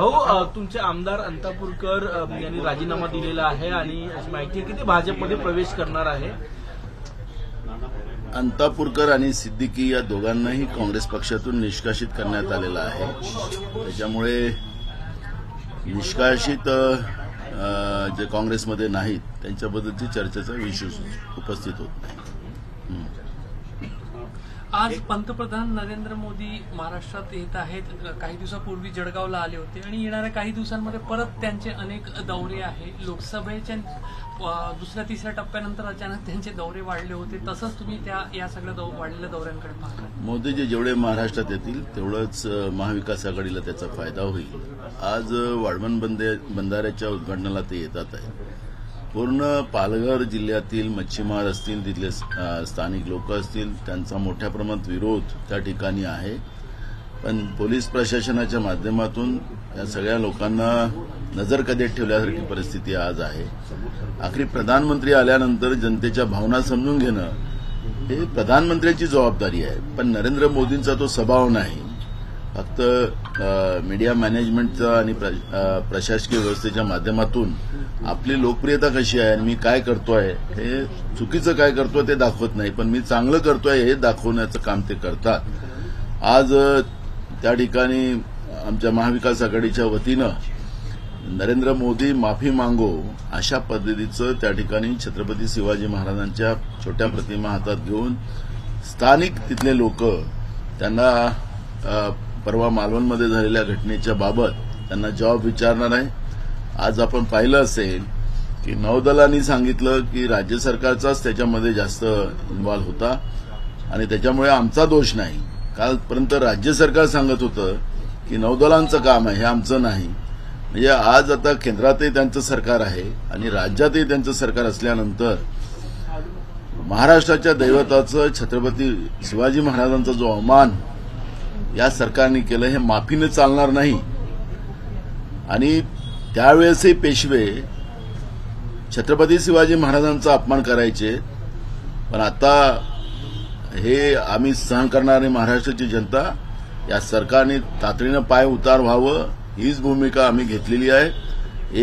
भाऊ तुमचे आमदार अंतापूरकर यांनी राजीनामा दिलेला आहे आणि अशी माहिती आहे की ते भाजपमध्ये प्रवेश करणार आहे. अंतापूरकर आणि सिद्दीकी या दोघांनाही काँग्रेस पक्षातून निष्कासित करण्यात आलेलं आहे. त्याच्यामुळे निष्कासित जे काँग्रेसमध्ये नाहीत त्यांच्याबद्दलची चर्चेचा विषय उपस्थित होत नाही. आज पंतप्रधान नरेंद्र मोदी महाराष्ट्रात येत आहेत. काही दिवसापूर्वी जळगावला आले होते आणि येणाऱ्या काही दिवसांमध्ये परत त्यांचे अनेक दौरे आहे. लोकसभेच्या दुसऱ्या तिसऱ्या टप्प्यानंतर अचानक त्यांचे दौरे वाढले होते. तसंच तुम्ही त्या या सगळ्या दौ- वाढलेल्या दौऱ्यांकडे पाहता. मोदीजी जेवढे महाराष्ट्रात येतील तेवढंच महाविकास आघाडीला त्याचा फायदा होईल. आज वाढवण बंदे बंधाऱ्याच्या उद्घाटनाला ते येतात आहे पूर्ण पालघर जिल्ह्यातील मच्छीमार असतील तिथले स्थानिक लोक असतील त्यांचा मोठ्या प्रमाणात विरोध त्या ठिकाणी आहे. पण पोलीस प्रशासनाच्या माध्यमातून या सगळ्या लोकांना नजरकदेत ठेवल्यासारखी परिस्थिती आज आहे. आखरी प्रधानमंत्री आल्यानंतर जनतेच्या भावना समजून घेणं हे प्रधानमंत्र्यांची जबाबदारी आहे. पण नरेंद्र मोदींचा तो स्वभाव नाही. फक्त मीडिया मॅनेजमेंटचा आणि प्र- प्रशासकीय व्यवस्थेच्या माध्यमातून आपली लोकप्रियता कशी आहे आणि मी काय करतोय हे चुकीचं काय करतोय ते दाखवत नाही पण मी चांगलं करतोय हे दाखवण्याचं काम ते करतात. आज त्या ठिकाणी आमच्या महाविकास आघाडीच्या वतीनं नरेंद्र मोदी माफी मागो अशा पद्धतीचं त्या ठिकाणी छत्रपती शिवाजी महाराजांच्या छोट्या प्रतिमा हातात घेऊन स्थानिक तिथले लोक त्यांना परवा मालवणमध्ये झालेल्या घटनेच्या बाबत त्यांना जॉब विचारणार आहे. आज आपण पाहिलं असेल की नौदलांनी सांगितलं की राज्य सरकारचाच त्याच्यामध्ये जास्त इन्व्हॉल्व होता. आणि त्याच्यामुळे आमचा दोष नाही. कालपर्यंत राज्य सरकार सांगत होतं की नौदलांचं काम आहे हे आमचं नाही. म्हणजे आज आता केंद्रातही त्यांचं सरकार आहे आणि राज्यातही त्यांचं सरकार असल्यानंतर महाराष्ट्राच्या दैवताचं छत्रपती शिवाजी महाराजांचा जो अवमान या सरकारने केलं हे माफीनं चालणार नाही. आणि त्यावेळेसही पेशवे छत्रपती शिवाजी महाराजांचा अपमान करायचे. पण आता हे आम्ही सहन करणारी महाराष्ट्राची जनता या सरकारने तातडीनं पाय उतार व्हावं हीच भूमिका आम्ही घेतलेली आहे.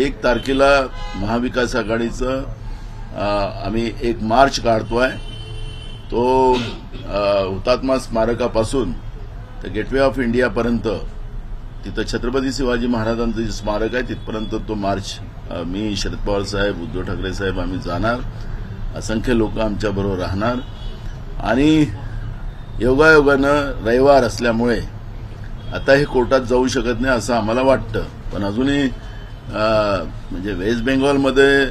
एक तारखेला महाविकास आघाडीचं आम्ही एक मार्च काढतो आहे तो हुतात्मा स्मारकापासून तर गेटवे ऑफ इंडियापर्यंत तिथं छत्रपती शिवाजी महाराजांचं जे स्मारक आहे तिथपर्यंत तो मार्च मी शरद पवार साहेब उद्धव ठाकरे साहेब आम्ही जाणार. असंख्य लोक आमच्याबरोबर राहणार. आणि योगायोगानं रविवार असल्यामुळे आता हे कोर्टात जाऊ शकत नाही असं आम्हाला वाटतं. पण अजूनही म्हणजे वेस्ट बेंगॉलमध्ये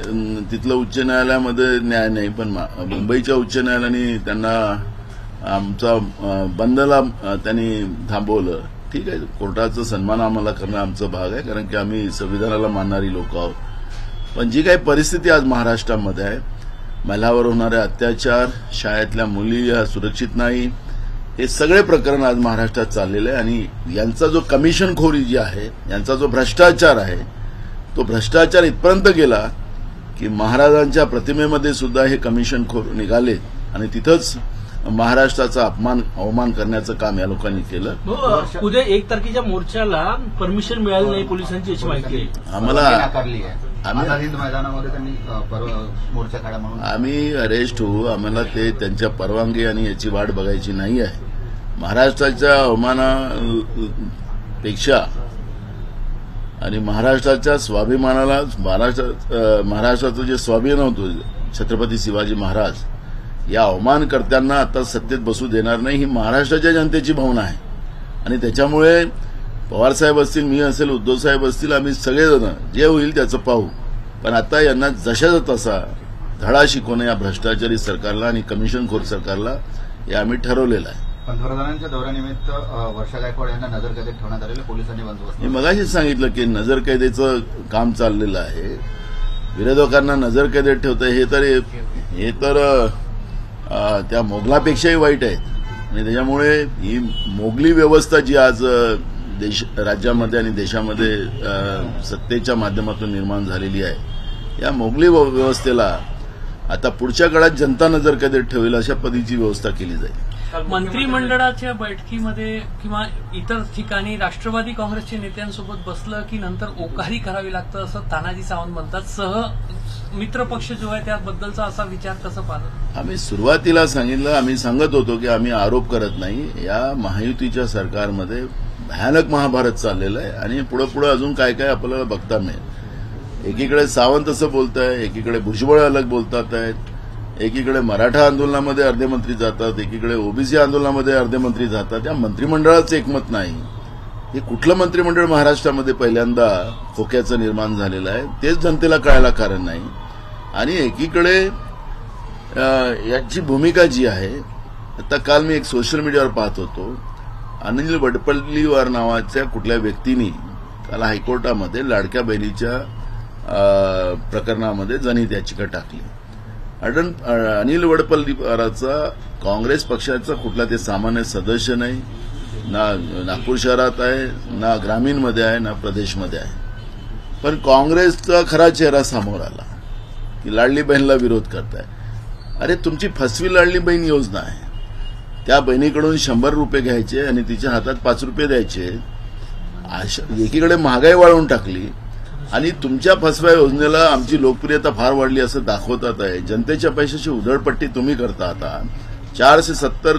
तिथलं उच्च न्यायालयामध्ये न्याय नाही पण मुंबईच्या उच्च न्यायालयाने त्यांना आमचा बंदला त्यांनी थांबवलं. ठीक आहे कोर्टाचा सन्मान आम्हाला करणं आमचं भाग आहे कारण की आम्ही संविधानाला मानणारी लोक आहोत. पण जी काही परिस्थिती आज महाराष्ट्रामध्ये आहे महिलावर होणारे अत्याचार शाळेतल्या मुली सुरक्षित नाही हे सगळे प्रकरण आज महाराष्ट्रात चाललेलं आहे. आणि यांचा जो कमिशनखोरी जी आहे यांचा जो भ्रष्टाचार आहे तो भ्रष्टाचार इथपर्यंत गेला की महाराजांच्या प्रतिमेमध्ये सुद्धा हे कमिशनखोर निघाले आणि तिथंच महाराष्ट्राचा अपमान अवमान करण्याचं काम या लोकांनी केलं. अ, उद्या एक तारखेच्या मोर्चाला परमिशन मिळाली नाही पोलिसांची अशी माहिती आम्हाला आम्ही- आझाद हिंद मैदानामध्ये त्यांनी अ, परवा- मोर्चा काढा म्हणून. आम्ही अरेस्ट होऊ आम्हाला ते त्यांच्या परवानगी आणि याची वाट बघायची नाही आहे. महाराष्ट्राच्या अवमानापेक्षा आणि महाराष्ट्राच्या स्वाभिमानाला महाराष्ट्र महाराष्ट्राचं जे स्वाभिमान होतं छत्रपती शिवाजी महाराज या अवमानकर्त्यांना आता सत्तेत बसू देणार नाही ही महाराष्ट्राच्या जनतेची भावना आहे. आणि त्याच्यामुळे पवारसाहेब असतील मी असेल उद्धवसाहेब असतील आम्ही सगळेजण जे होईल त्याचं पाहू. पण आता यांना जशाचा तसा धडा शिकवणं या भ्रष्टाचारी सरकारला आणि कमिशनखोर सरकारला हे आम्ही ठरवलेलं आहे. पंतप्रधानांच्या दौऱ्यानिमित्त वर्षा गायकवाड यांना नजरकैदेत ठेवण्यात आलेले पोलिसांनी बंदोबस्त मी मगाशीच सांगितलं की नजरकैदेचं काम चाललेलं आहे. विरोधकांना नजरकैदेत ठेवतं हे तर हे तर त्या मोगलापेक्षाही वाईट आहेत. आणि त्याच्यामुळे ही मोगली व्यवस्था जी आज देश राज्यामध्ये आणि देशामध्ये सत्तेच्या माध्यमातून निर्माण झालेली आहे या मोगली व्यवस्थेला आता पुढच्या काळात जनतानं जर कधी ठेवेल अशा पद्धतीची व्यवस्था केली जाईल. मंत्रिमंडळाच्या बैठकीमध्ये किंवा इतर ठिकाणी राष्ट्रवादी काँग्रेसच्या नेत्यांसोबत बसलं की नंतर ओकारी करावी लागतं असं तानाजी सावंत म्हणतात. सह मित्रपक्ष जो आहे त्याबद्दलचा असा विचार कसं पाहतो? आम्ही सुरुवातीला सांगितलं आम्ही सांगत होतो की आम्ही आरोप करत नाही. या महायुतीच्या सरकारमध्ये भयानक महाभारत चाललेलं आहे आणि पुढे पुढे अजून काय काय आपल्याला बघता मिळेल. एकीकडे सावंत असं बोलत आहे एकीकडे भुजबळ अलग बोलतात आहेत. एकीकडे मराठा आंदोलनामध्ये अर्धे मंत्री जातात एकीकडे ओबीसी आंदोलनामध्ये अर्धे मंत्री जातात. या मंत्रिमंडळाचं एकमत नाही. हे कुठलं मंत्रिमंडळ महाराष्ट्रामध्ये पहिल्यांदा खोक्याचं निर्माण झालेलं आहे तेच जनतेला कळायला कारण नाही. आणि एकीकडे याची भूमिका जी आहे आता काल मी एक सोशल मीडियावर पाहत होतो. अनिल वडपल्लीवार नावाच्या कुठल्या व्यक्तीने काल हायकोर्टामध्ये लाडक्या बहिणीच्या प्रकरणामध्ये जनहित याचिका टाकली. अडन अनिल वडपल्लीवाराचा काँग्रेस पक्षाचा कुठला ते सामान्य सदस्य नाही ना नागपूर शहरात आहे ना ग्रामीणमध्ये आहे ना प्रदेशमध्ये आहे. पण काँग्रेसचा खरा चेहरा समोर आला की लाडली बहीणला विरोध करताय. अरे तुमची फसवी लाडली बहीण योजना आहे. त्या बहिणीकडून शंभर रुपये घ्यायचे आणि तिच्या हातात पाच रुपये द्यायचे. एकीकडे महागाई वाढवून टाकली आणि तुमच्या फसव्या योजनेला आमची लोकप्रियता फार वाढली असं दाखवतात आहे. जनतेच्या पैशाची उधळपट्टी तुम्ही करता आता. चारशे सत्तर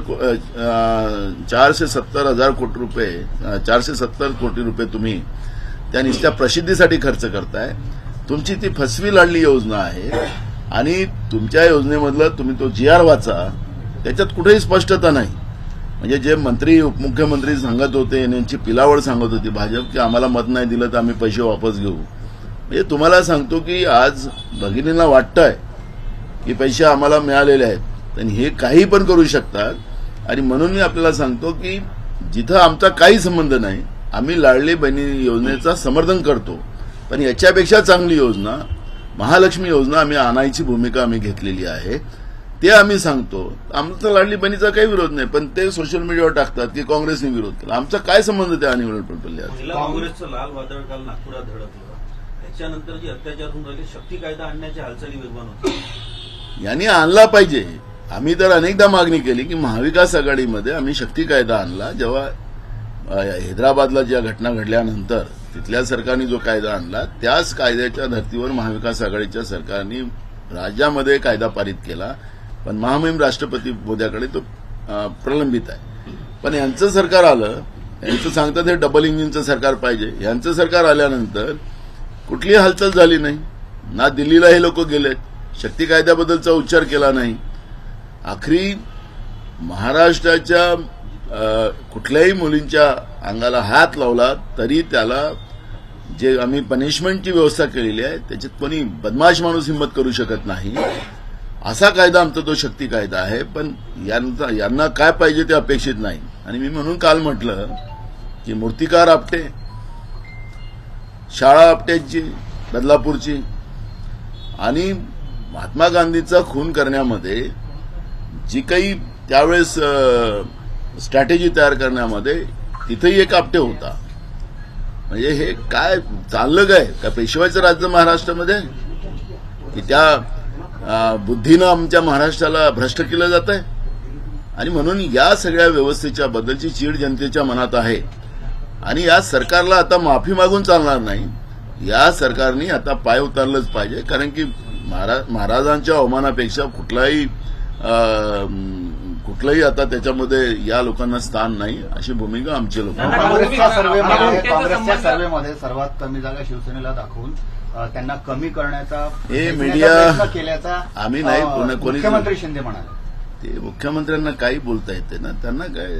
चारशे सत्तर हजार कोटी रुपये चारशे सत्तर कोटी रुपये तुम्ही त्या नुसत्या प्रसिद्धीसाठी खर्च करताय. तुमची ती फसवी लाडली योजना आहे. आणि तुमच्या योजनेमधलं तुम्ही तो जी आर वाचा त्याच्यात कुठेही स्पष्टता नाही. म्हणजे जे मंत्री उपमुख्यमंत्री सांगत होते आणि यांची पिलावड सांगत होती भाजप की आम्हाला मत नाही दिलं तर आम्ही पैसे वापस घेऊ. म्हणजे तुम्हाला सांगतो की आज भगिनींना वाटतंय की पैसे आम्हाला मिळालेले आहेत. आणि हे काही पण करू शकतात. आणि म्हणून मी आपल्याला सांगतो की जिथं आमचा काही संबंध नाही आम्ही लाडली बहिणी योजनेचा समर्थन करतो. पण याच्यापेक्षा चांगली योजना महालक्ष्मी योजना आम्ही आणायची भूमिका आम्ही घेतलेली आहे. ते आम्ही सांगतो. आमचा लाडली बहिणीचा काही विरोध नाही पण ते सोशल मीडियावर टाकतात की काँग्रेसने विरोध केला. आमचा काय संबंध त्या अनिल त्याच्यानंतर जे अत्याचार होऊन राहिले शक्ती कायदा आणण्याच्या हालचाली निर्माण होती यांनी आणला पाहिजे. आम्ही तर अनेकदा मागणी केली की महाविकास आघाडीमध्ये आम्ही शक्ती कायदा आणला. जेव्हा हैदराबादला ज्या घटना घडल्यानंतर तिथल्या सरकारने जो कायदा आणला त्याच कायद्याच्या धर्तीवर महाविकास आघाडीच्या सरकारने राज्यामध्ये कायदा पारित केला. पण महामहिम राष्ट्रपती मोद्याकडे तो प्रलंबित आहे. पण यांचं सरकार आलं यांचं सांगतात हे डबल इंजिनचं सरकार पाहिजे. यांचं सरकार आल्यानंतर कुठलीही हालचाल झाली नाही. ना दिल्लीला हे लोक गेलेत. शक्ती कायद्याबद्दलचा उच्चार केला नाही. आखरी महाराष्ट्राच्या कुठल्याही मुलींच्या अंगाला हात लावला तरी त्याला जे आम्ही पनिशमेंटची व्यवस्था केलेली आहे त्याच्यात कोणी बदमाश माणूस हिंमत करू शकत नाही. असा कायदा आमचा तो शक्ती कायदा आहे पण यांचा यांना काय पाहिजे ते अपेक्षित नाही. आणि मी म्हणून काल म्हटलं की मूर्तिकार आपटे. शाळा आपट्याची बदलापूरची. आणि महात्मा गांधीचा खून करण्यामध्ये जी काही त्यावेळेस स्ट्रॅटेजी तयार करण्यामध्ये तिथेही एक आपटे होता. म्हणजे हे काय चाललं काय? का पेशवायचं राज्य महाराष्ट्रामध्ये? की त्या बुद्धीनं आमच्या महाराष्ट्राला भ्रष्ट केलं जात आहे आणि म्हणून या सगळ्या व्यवस्थेच्या बद्दलची चीड जनतेच्या मनात आहे. आणि या सरकारला आता माफी मागून चालणार नाही. या सरकारने आता पाय उतारलंच पाहिजे. कारण की महारा- महाराजांच्या अवमानापेक्षा कुठलाही कुठलंही आता त्याच्यामध्ये या लोकांना स्थान नाही अशी भूमिका आमची लोक काँग्रेसच्या सर्व्हेमध्ये सर्वात कमी जागा शिवसेनेला दाखवून त्यांना कमी करण्याचा हे प्रयत्न मीडिया- केल्याचा आम्ही नाही, कोणी- मुख्यमंत्री शिंदे म्हणाले. ते मुख्यमंत्र्यांना काही बोलता येते ना त्यांना काय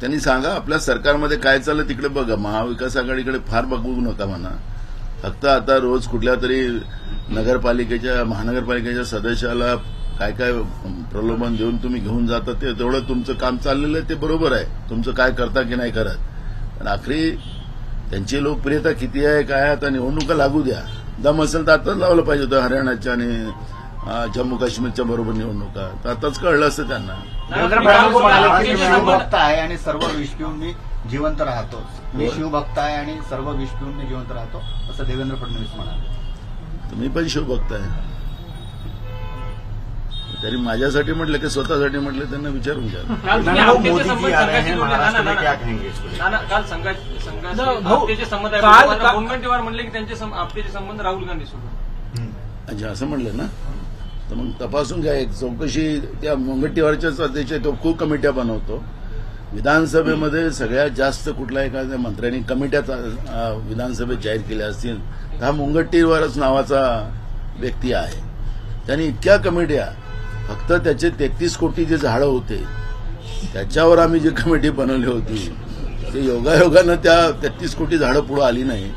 त्यांनी सांगा आपल्या सरकारमध्ये काय चाललं तिकडे बघा. महाविकास आघाडीकडे फार बघू नका म्हणा. फक्त आता रोज कुठल्या तरी नगरपालिकेच्या महानगरपालिकेच्या सदस्याला काय काय प्रलोभन देऊन तुम्ही घेऊन जाता ते तेवढं तुमचं काम चाललेलं आहे ते बरोबर आहे. तुमचं काय करता की नाही करत. पण आखरी त्यांची लोकप्रियता किती आहे काय आता निवडणुका लागू द्या. दम असेल तर आताच लावलं पाहिजे होतं हरियाणाच्या आणि जम्मू काश्मीरच्या बरोबर निवडणुका तर आताच कळलं असतं त्यांना. मी शिवभक्त आहे आणि सर्व विष पिऊन मी जिवंत राहतो. मी शिवभक्त आहे आणि सर्व विष पिऊन मी जिवंत राहतो असं देवेंद्र फडणवीस म्हणाले. तुम्ही पण शिव बघताय तरी माझ्यासाठी म्हटलं की स्वतःसाठी म्हटलं त्यांना विचारून घ्या. हैं आहे संबंध राहुल गांधी सोबत. अच्छा असं म्हणलं ना? तर मग तपासून घ्या एक चौकशी त्या मुंगटीवरच्याच अध्यक्ष तो खूप कमिट्या बनवतो. विधानसभेमध्ये सगळ्यात जास्त कुठल्या एखाद्या मंत्र्यांनी कमिट्या विधानसभेत जाहीर केल्या असतील तर हा मुंगटीवरच नावाचा व्यक्ती आहे. त्यांनी इतक्या कमिट्या फक्त त्याचे तेहतीस कोटी जे झाडं होते त्याच्यावर आम्ही जी कमिटी बनवली होती ते योगायोगानं त्या तेहतीस कोटी झाडं पुढे आली नाही.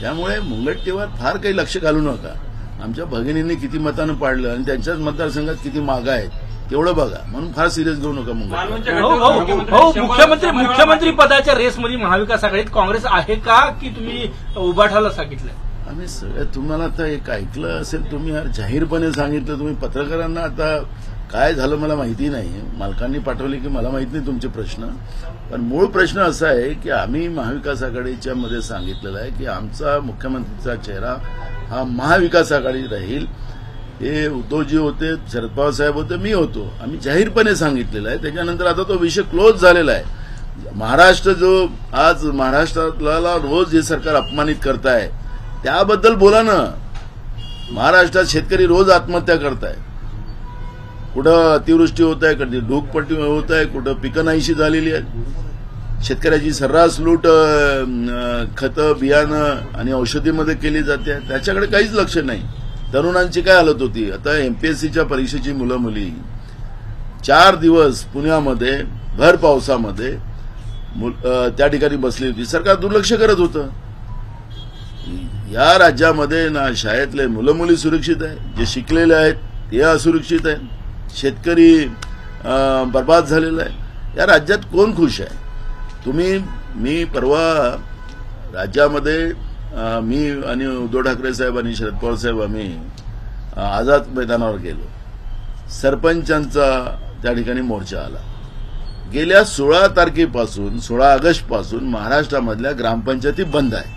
त्यामुळे मुंगट्टीवर फार काही लक्ष घालू नका. आमच्या भगिनींनी किती मतानं पाडलं आणि त्यांच्याच मतदारसंघात किती मागा आहेत तेवढं बघा. म्हणून फार सिरियस घेऊ नका मालवणच्या हो हो मुख्यमंत्री हो मुख्यमंत्री पदाच्या रेसमध्ये महाविकास आघाडीत काँग्रेस आहे का की तुम्ही उभाठाला सांगितलंय? आम्ही सगळं तुम्हाला आता एक ऐकलं असेल तुम्ही यार जाहीरपणे सांगितलं तुम्ही पत्रकारांना आता काय झालं मला माहिती नाही. मालकांनी पाठवले की मला माहीत नाही तुमचे प्रश्न. पण मूळ प्रश्न असा आहे की आम्ही महाविकास आघाडीच्या मध्ये सांगितलेलं आहे की आमचा मुख्यमंत्रीचा चेहरा हा महाविकास आघाडी राहील. हे उद्धवजी होते शरद पवार साहेब होते मी होतो. आम्ही जाहीरपणे सांगितलेलं आहे. त्याच्यानंतर आता तो विषय क्लोज झालेला आहे. महाराष्ट्र जो आज महाराष्ट्राला रोज हे सरकार अपमानित करताय त्याबद्दल बोला ना. महाराष्ट्रात शेतकरी रोज आत्महत्या करताय. कुठं अतिवृष्टी होत आहे कधी ढूकपट्टी होत आहे कुठं पिकं नाहीशी झालेली आहेत. शेतकऱ्याची सर्रास लूट खतं बियाणं आणि औषधीमध्ये केली जाते. त्याच्याकडे काहीच लक्ष नाही. तरुणांची काय हालत होती? आता एमपीएससीच्या परीक्षेची मुलं मुली. चार दिवस पुण्यामध्ये भर पावसामध्ये त्या ठिकाणी बसली होती. सरकार दुर्लक्ष करत होतं. या राज्यामध्ये ना शाळेतले मुलं मुली सुरक्षित आहे जे शिकलेले आहेत ते असुरक्षित आहेत. शेतकरी बर्बाद झालेला आहे. या राज्यात कोण खुश आहे? तुम्ही मी परवा राज्यामध्ये मी आणि उद्धव ठाकरे साहेब आणि शरद पवार साहेब आम्ही आझाद मैदानावर गेलो. सरपंचांचा त्या ठिकाणी मोर्चा आला. गेल्या सोळा तारखेपासून सोळा ऑगस्टपासून महाराष्ट्रामधल्या ग्रामपंचायती बंद आहे.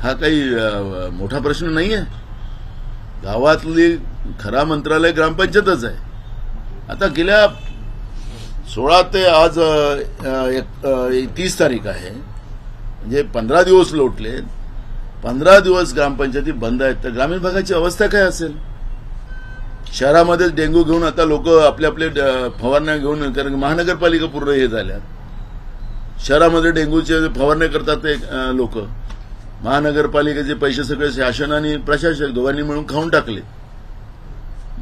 हा काही मोठा प्रश्न नाही आहे गावातली खरा मंत्रालय ग्रामपंचायतच आहे. आता गेल्या सोळा ते आज तीस तारीख आहे. म्हणजे पंधरा दिवस लोटले. पंधरा दिवस ग्रामपंचायती बंद आहेत. तर ग्रामीण भागाची अवस्था काय असेल? शहरामध्ये डेंग्यू घेऊन आता लोक आपले आपले फवारण्या घेऊन कारण महानगरपालिका पूर्ण हे झाल्या शहरामध्ये डेंग्यूचे फवारण्या करतात ते लोक. महानगरपालिकेचे पैसे सगळे शासन आणि प्रशासक दोघांनी मिळून खाऊन टाकले.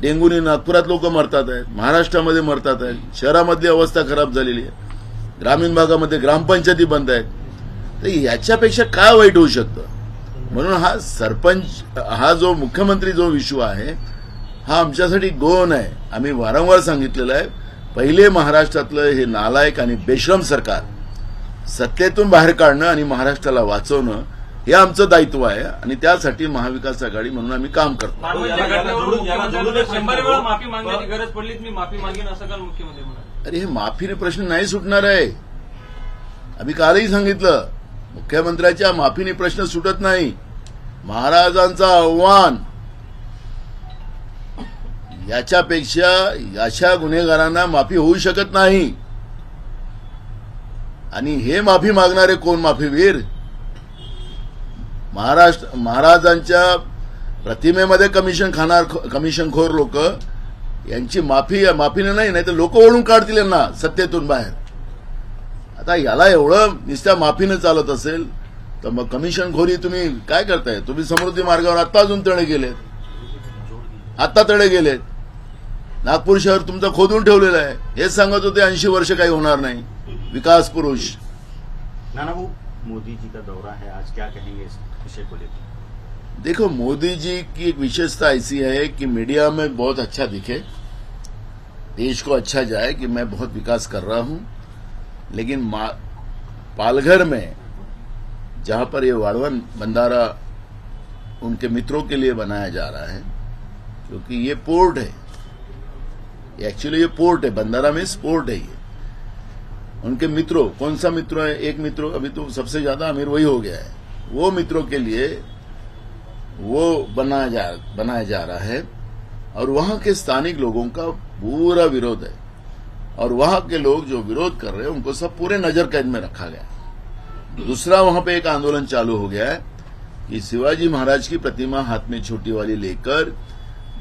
डेंग्यूने नागपुरात लोक मरतात आहेत महाराष्ट्रामध्ये मरतात आहेत शहरामधली अवस्था खराब झालेली आहे ग्रामीण भागामध्ये ग्रामपंचायती बंद आहेत. तर याच्यापेक्षा काय वाईट होऊ शकतं? म्हणून हा सरपंच हा जो मुख्यमंत्री जो विश्व आहे हा आमच्यासाठी गोन आहे. आम्ही वारंवार सांगितलेलं आहे पहिले महाराष्ट्रातलं हे नालायक आणि बेश्रम सरकार सत्तेतून बाहेर काढणं आणि महाराष्ट्राला वाचवणं हे आमचं दायित्व आहे आणि त्यासाठी महाविकास आघाडी म्हणून आम्ही काम करतो. गरज मी माफी मागेन असं काल मुख्यमंत्री अरे हे माफीने प्रश्न नाही सुटणार. आहे आम्ही कालही सांगितलं मुख्यमंत्र्याच्या माफीने प्रश्न सुटत नाही. महाराजांचं आव्हान. याच्यापेक्षा अशा गुन्हेगारांना माफी होऊ शकत नाही. आणि हे माफी मागणारे कोण माफीवीर? महाराष्ट्र महाराजांच्या प्रतिमेमध्ये कमिशन खाणार कमिशनखोर लोक यांची माफी माफीने नाही नाही तर लोक ओळून काढतील यांना सत्तेतून बाहेर. आता याला एवढं नुसत्या माफीनं चालत असेल तर मग कमिशन खोरी तुम्ही काय करताय? तुम्ही समृद्धी मार्गावर आत्ता अजून तडे गेलेत. आत्ता तडे गेलेत. नागपूर शहर तुमचं खोदून ठेवलेलं आहे. हेच सांगत होते ऐंशी वर्ष काही होणार नाही. विकास पुरुष. नाना मोदी जी का दौरा है, आज क्या कहेंगे इस विषय को लेकर? देखो, मोदी जी की एक विशेषता ऐसी है कि मीडिया में बहुत अच्छा दिखे, देश को अच्छा जाए कि मैं बहुत विकास कर रहा हूँ, लेकिन पालघर में, जहाँ पर ये वाड़वन बंदारा उनके मित्रों के लिए बनाया जा रहा है, क्योंकि ये पोर्ट है एक्चुअली ये पोर्ट है बंदारा में पोर्ट है ये। उनके मित्रों, कौन सा मित्र है? एक मित्रों, अभी तो सबसे ज़्यादा अमीर वही हो गया है। वो मित्रों के लिए वो बनाया जा बनाया जा रहा है और वहाँ के स्थानिक लोगों का पूरा विरोध है। और वहाँ के लोग जो विरोध कर रहे हैं, उनको सब पूरे नज़र कैद में रखा गया दूसरा वहाँ पे एक आंदोलन चालू हो गया है कि शिवाजी महाराज की प्रतिमा हाथ में छोटी वाली लेकर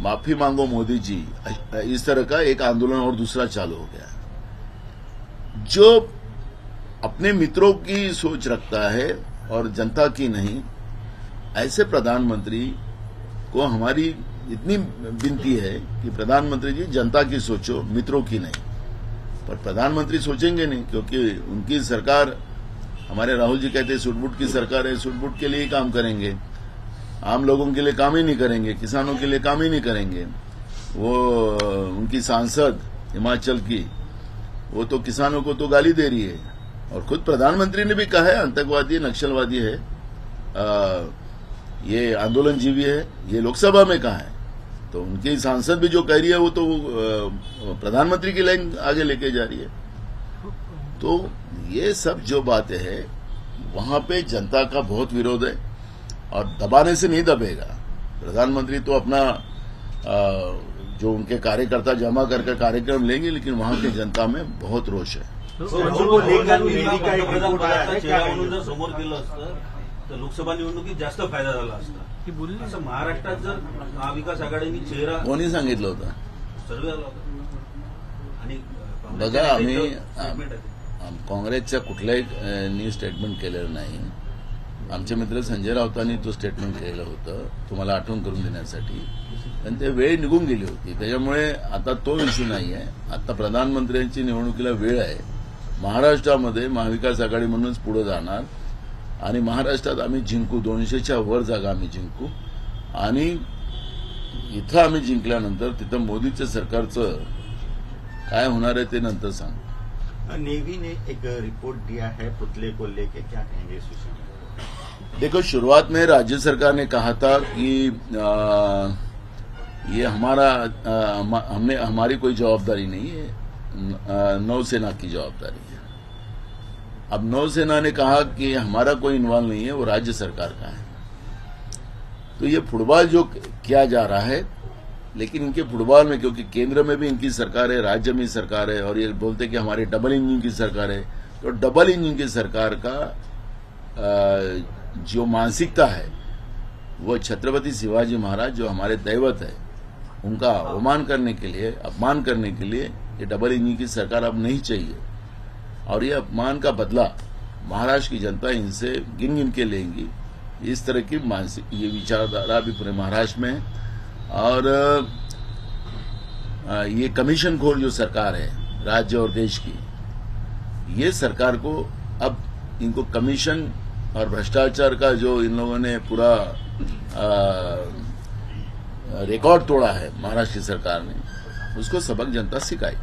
माफ़ी मांगो मोदी जी। इस तरह का एक आंदोलन और दूसरा चालू हो गया जो अपने मित्रों की सोच रखता है और जनता की नहीं, ऐसे प्रधानमंत्री को हमारी इतनी विनती है कि प्रधानमंत्री जी जनता की सोचो, मित्रों की नहीं। पर प्रधानमंत्री सोचेंगे नहीं, क्योंकि उनकी सरकार, हमारे राहुल जी कहते हैं सुटबुट की सरकार है सुटबुट के लिए ही काम करेंगे। आम लोगों के लिए काम ही नहीं करेंगे, किसानों के लिए काम ही नहीं करेंगे। वो, उनकी सांसद हिमाचल की वो तो किसानों को तो गाली दे रही है। और खुद प्रधानमंत्री ने भी कहा है आतंकवादी नक्सलवादी है। आ, ये आंदोलनजीवी है ये लोकसभा में कहा है। तो उनकी सांसद भी जो कह रही है वो तो प्रधानमंत्री की लाइन आगे लेके जा रही है। तो ये सब जो बातें हैं वहाँ पे जनता का बहुत विरोध है और दबाने से नहीं दबेगा। प्रधानमंत्री तो अपना अ, जो उनके कार्यकर्ता जमा करके कार्यक्रम लेंगे लेकिन वहां की जनता में बहुत रोष है। समोर गेलं असतं तर लोकसभा निवडणुकीत जास्त फायदा झाला असता. बोलली? असं महाराष्ट्रात जर महाविकास आघाडीने चेहरा कोणी सांगितलं होतं? सर्वे आला होता. आणि बघा, आम्ही- काँग्रेसच्या कुठल्याही अ, नी स्टेटमेंट केलेलं नाही. आमचे मित्र संजय राऊतांनी तो स्टेटमेंट केलेलं होतं तुम्हाला आठवण करून देण्यासाठी. पण ते वेळ निघून गेली होती. त्याच्यामुळे आता तो इश्यू नाही आहे आता प्रधानमंत्र्यांची निवडणुकीला वेळ आहे. महाराष्ट्रामध्ये महाविकास आघाडी म्हणूनच पुढे जाणार. आणि महाराष्ट्रात आम्ही जिंकू. दोनशेच्या वर जागा आम्ही जिंकू. आणि इथं आम्ही जिंकल्यानंतर तिथं मोदीचं सरकारचं काय होणार आहे ते नंतर सांग. नेवी ने एक रिपोर्ट दिया है पुतले को लेके क्या कहेंगे देखो शुरुआत में राज्य सरकार ने कहा था कि आ, ये हमारा आ, हम- हमने हमारी कोई जवाबदारी नहीं है। नौसेना की जवाबदारी है। अब नौसेना ने कहा कि हमारा कोई इन्वॉल्व नहीं है वो राज्य सरकार का है। तो ये फुटबॉल जो किया जा रहा है लेकिन इनके फुटबॉल में क्योंकि केंद्र में भी इनकी सरकार है राज्य में सरकार है और ये बोलते कि हमारी डबल इंजन की सरकार है तो डबल इंजन की सरकार का अ, जो मानसिकता है, वो छत्रपति शिवाजी महाराज जो हमारे दैवत है, उनका अवमान करने के लिए, अपमान करने के लिए ये डबल इंजन की सरकार अब नहीं चाहिए। और ये अपमान का बदला महाराष्ट्र की जनता इनसे गिन गिन के लेंगी। इस तरह की मानसिक, ये विचारधारा भी पूरे महाराष्ट्र में है। और ये कमीशन खोर जो सरकार है, राज्य और देश की, ये सरकार को अब इनको कमीशन और भ्रष्टाचार का जो इन लोगों ने पूरा रिकॉर्ड तोड़ा है महाराष्ट्र की सरकार ने, उसको सबक जनता सिखाई।